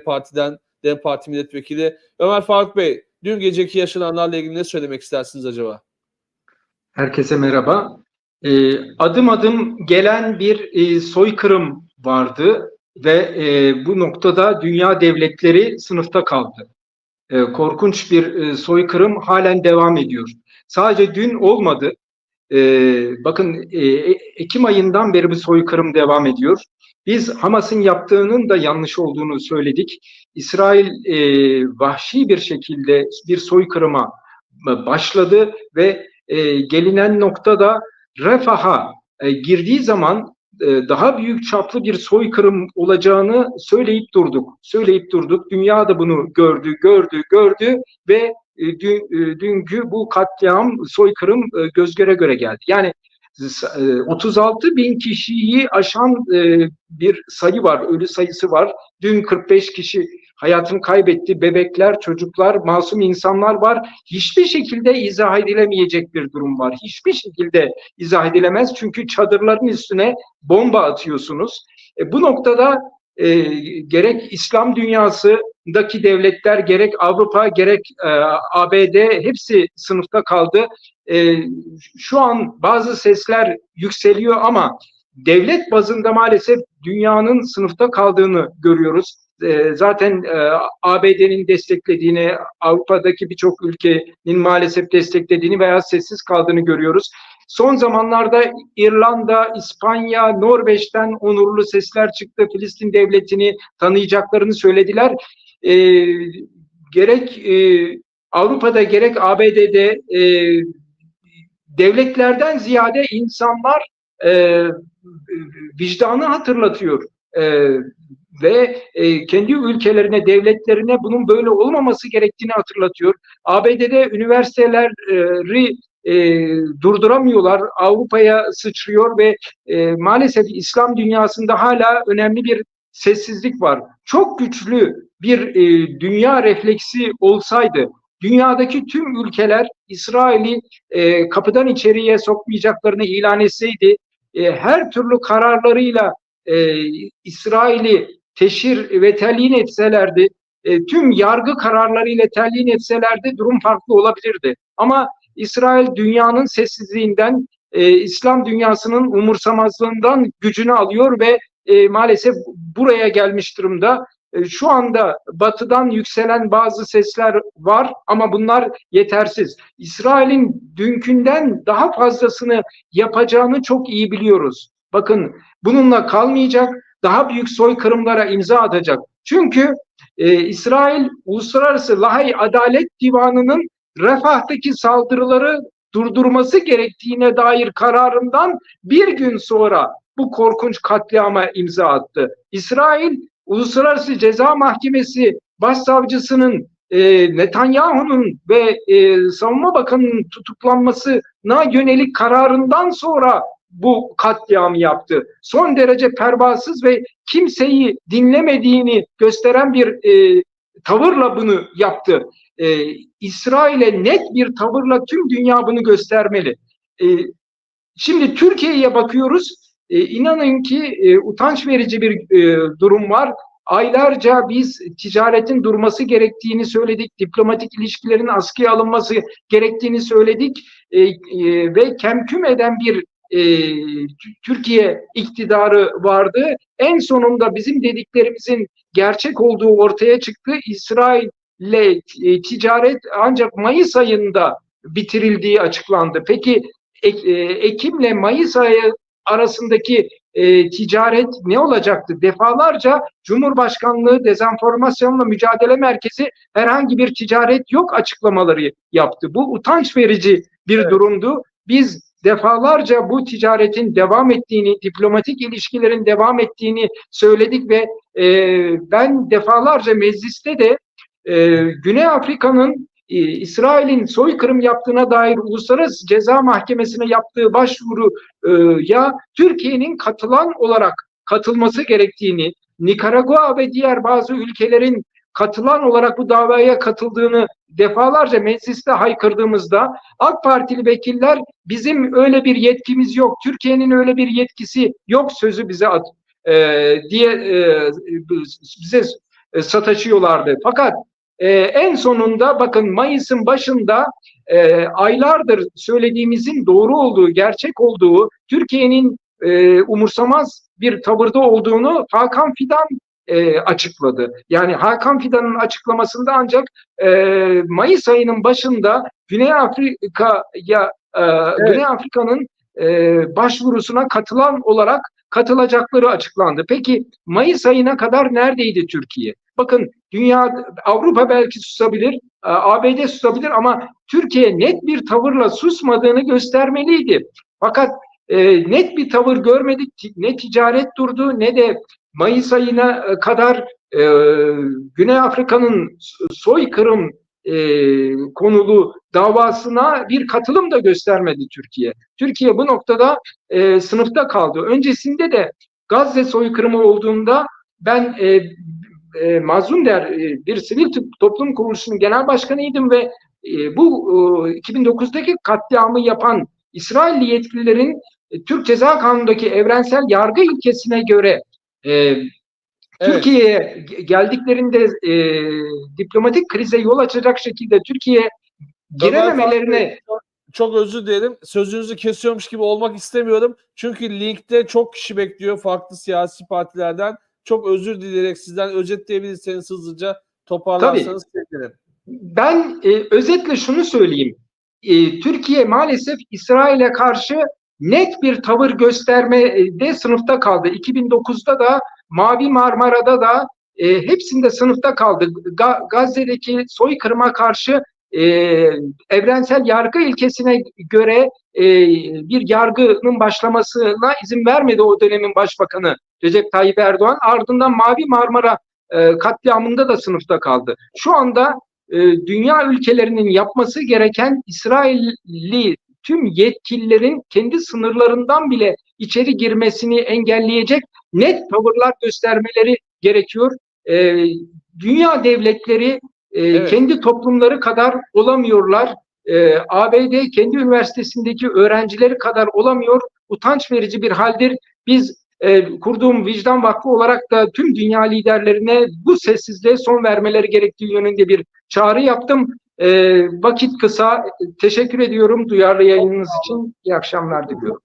Parti'den DEM Parti Milletvekili. Ömer Faruk Bey, dün geceki yaşananlarla ilgili ne söylemek istersiniz acaba? Herkese merhaba. Ee, adım adım gelen bir e, soykırım vardı ve e, bu noktada dünya devletleri sınıfta kaldı. E, korkunç bir e, soykırım halen devam ediyor. Sadece dün olmadı. E, bakın e, Ekim ayından beri bu soykırım devam ediyor. Biz Hamas'ın yaptığının da yanlış olduğunu söyledik. İsrail e, vahşi bir şekilde bir soykırıma başladı ve e, gelinen noktada refaha e, girdiği zaman e, daha büyük çaplı bir soykırım olacağını söyleyip durduk. Söyleyip durduk. Dünya da bunu gördü, gördü, gördü ve e, dün, e, dünkü bu katliam, soykırım e, göz göre göre geldi. Yani 36 bin kişiyi aşan bir sayı var, ölü sayısı var. Dün 45 kişi hayatını kaybetti. Bebekler, çocuklar, masum insanlar var. Hiçbir şekilde izah edilemeyecek bir durum var. Hiçbir şekilde izah edilemez. Çünkü çadırların üstüne bomba atıyorsunuz. E, bu noktada e, gerek İslam dünyasındaki devletler, gerek Avrupa, gerek e, ABD hepsi sınıfta kaldı. E, şu an bazı sesler yükseliyor ama devlet bazında maalesef dünyanın sınıfta kaldığını görüyoruz. E, zaten e, ABD'nin desteklediğini, Avrupa'daki birçok ülkenin maalesef desteklediğini veya sessiz kaldığını görüyoruz. Son zamanlarda İrlanda, İspanya, Norveç'ten onurlu sesler çıktı. Filistin devletini tanıyacaklarını söylediler. E, gerek e, Avrupa'da gerek ABD'de e, devletlerden ziyade insanlar e, vicdanı hatırlatıyor. E, ve e, kendi ülkelerine, devletlerine bunun böyle olmaması gerektiğini hatırlatıyor. ABD'de üniversiteleri e, durduramıyorlar. Avrupa'ya sıçrıyor ve e, maalesef İslam dünyasında hala önemli bir sessizlik var. Çok güçlü bir e, dünya refleksi olsaydı dünyadaki tüm ülkeler İsrail'i e, kapıdan içeriye sokmayacaklarını ilan etseydi e, her türlü kararlarıyla e, İsrail'i teşhir ve telyin etselerdi, e, tüm yargı kararlarıyla telyin etselerdi durum farklı olabilirdi. Ama İsrail dünyanın sessizliğinden, e, İslam dünyasının umursamazlığından gücünü alıyor ve e, maalesef buraya gelmiş durumda. E, şu anda batıdan yükselen bazı sesler var ama bunlar yetersiz. İsrail'in dünkünden daha fazlasını yapacağını çok iyi biliyoruz. Bakın bununla kalmayacak, daha büyük soykırımlara imza atacak. Çünkü e, İsrail Uluslararası Lahay Adalet Divanı'nın Refah'taki saldırıları durdurması gerektiğine dair kararından bir gün sonra bu korkunç katliama imza attı. İsrail Uluslararası Ceza Mahkemesi Başsavcısının e, Netanyahu'nun ve e, Savunma Bakanı'nın tutuklanmasına yönelik kararından sonra bu katliamı yaptı. Son derece pervasız ve kimseyi dinlemediğini gösteren bir e, tavırla bunu yaptı. E, İsrail'e net bir tavırla tüm dünya bunu göstermeli. E, şimdi Türkiye'ye bakıyoruz. E, inanın ki e, utanç verici bir e, durum var. Aylarca biz ticaretin durması gerektiğini söyledik, diplomatik ilişkilerin askıya alınması gerektiğini söyledik e, e, ve kemküm eden bir e, Türkiye iktidarı vardı. En sonunda bizim dediklerimizin gerçek olduğu ortaya çıktı. İsrail ile e, ticaret ancak Mayıs ayında bitirildiği açıklandı. Peki e, Ekim'le Mayıs ayı arasındaki e, ticaret ne olacaktı? Defalarca Cumhurbaşkanlığı Dezenformasyonla Mücadele Merkezi herhangi bir ticaret yok açıklamaları yaptı. Bu utanç verici bir evet. durumdu. Biz defalarca bu ticaretin devam ettiğini, diplomatik ilişkilerin devam ettiğini söyledik ve e, ben defalarca mecliste de e, Güney Afrika'nın e, İsrail'in soykırım yaptığına dair Uluslararası Ceza Mahkemesi'ne yaptığı başvuruya Türkiye'nin katılan olarak katılması gerektiğini, Nikaragua ve diğer bazı ülkelerin katılan olarak bu davaya katıldığını defalarca mecliste haykırdığımızda AK Partili vekiller bizim öyle bir yetkimiz yok, Türkiye'nin öyle bir yetkisi yok sözü bize at, e, diye e, bize e, sataşıyorlardı. Fakat e, en sonunda bakın Mayıs'ın başında e, aylardır söylediğimizin doğru olduğu, gerçek olduğu, Türkiye'nin e, umursamaz bir tavırda olduğunu Hakan Fidan e, açıkladı. Yani Hakan Fidan'ın açıklamasında ancak e, Mayıs ayının başında Güney Afrika'ya e, Güney Afrika'nın e, başvurusuna katılan olarak katılacakları açıklandı. Peki Mayıs ayına kadar neredeydi Türkiye? Bakın dünya Avrupa belki susabilir, e, ABD susabilir ama Türkiye net bir tavırla susmadığını göstermeliydi. Fakat e, net bir tavır görmedik. Ne ticaret durdu ne de Mayıs ayına e, kadar e, Güney Afrika'nın soykırım e, konulu davasına bir katılım da göstermedi Türkiye. Türkiye bu noktada e, sınıfta kaldı. Öncesinde de Gazze soykırımı olduğunda ben e, e, Mazlum Der e, bir sivil toplum kuruluşunun genel başkanıydım ve e, bu e, 2009'daki katliamı yapan İsrailli yetkililerin e, Türk Ceza Kanunu'ndaki evrensel yargı ilkesine göre e, evet. Türkiye'ye geldiklerinde e, diplomatik krize yol açacak şekilde Türkiye girememelerine çok özür dilerim. Sözünüzü kesiyormuş gibi olmak istemiyorum. Çünkü linkte çok kişi bekliyor farklı siyasi partilerden. Çok özür dileyerek sizden özetleyebilirseniz hızlıca toparlarsanız sevinirim. Ben e, özetle şunu söyleyeyim. E, Türkiye maalesef İsrail'e karşı net bir tavır göstermede sınıfta kaldı. 2009'da da Mavi Marmara'da da e, hepsinde sınıfta kaldı. Ga, Gazze'deki soykırıma karşı e, evrensel yargı ilkesine göre e, bir yargının başlamasına izin vermedi o dönemin başbakanı Recep Tayyip Erdoğan. Ardından Mavi Marmara e, katliamında da sınıfta kaldı. Şu anda e, dünya ülkelerinin yapması gereken İsrailli tüm yetkililerin kendi sınırlarından bile içeri girmesini engelleyecek net tavırlar göstermeleri gerekiyor. E, dünya devletleri e, evet. kendi toplumları kadar olamıyorlar. E, ABD kendi üniversitesindeki öğrencileri kadar olamıyor. Utanç verici bir haldir. Biz e, kurduğum vicdan vakfı olarak da tüm dünya liderlerine bu sessizliğe son vermeleri gerektiği yönünde bir çağrı yaptım. E, vakit kısa. Teşekkür ediyorum duyarlı yayınınız için. İyi akşamlar diliyorum.